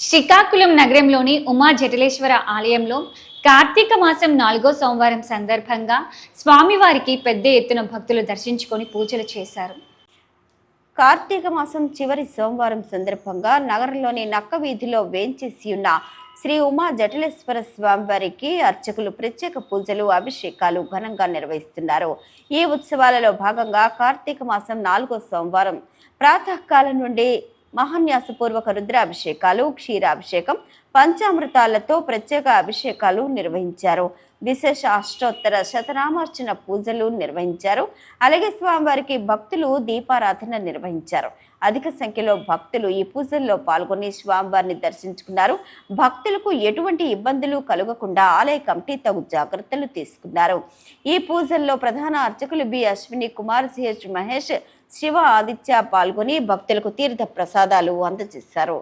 శ్రీకాకుళం నగరంలోని ఉమా జటలేశ్వర ఆలయంలో కార్తీక మాసం నాలుగో సోమవారం సందర్భంగా స్వామివారికి పెద్ద ఎత్తున భక్తులు దర్శించుకొని పూజలు చేశారు. కార్తీక మాసం చివరి సోమవారం సందర్భంగా నగరంలోని నక్క వీధిలో వేంచేసి ఉన్న శ్రీ ఉమా జటలేశ్వర స్వామివారికి అర్చకులు ప్రత్యేక పూజలు అభిషేకాలు ఘనంగా నిర్వహిస్తున్నారు. ఈ ఉత్సవాలలో భాగంగా కార్తీక మాసం నాలుగో సోమవారం ప్రాతకాలం నుండి మహాన్యాసపూర్వక రుద్రాభిషేకాలు క్షీరాభిషేకం పంచామృతాలతో ప్రత్యేక అభిషేకాలు నిర్వహించారు. విశేష అష్టోత్తర శతనామార్చన పూజలు నిర్వహించారు. అలాగే స్వామివారికి భక్తులు దీపారాధన నిర్వహించారు. అధిక సంఖ్యలో భక్తులు ఈ పూజల్లో పాల్గొని స్వామివారిని దర్శించుకున్నారు. భక్తులకు ఎటువంటి ఇబ్బందులు కలగకుండా ఆలయ కమిటీ తగు జాగ్రత్తలు తీసుకున్నారు. ఈ పూజల్లో ప్రధాన అర్చకులు B Ashwini Kumar C H Mahesh Shiva Aditya పాల్గొని భక్తులకు తీర్థ ప్రసాదాలు అందజేశారు.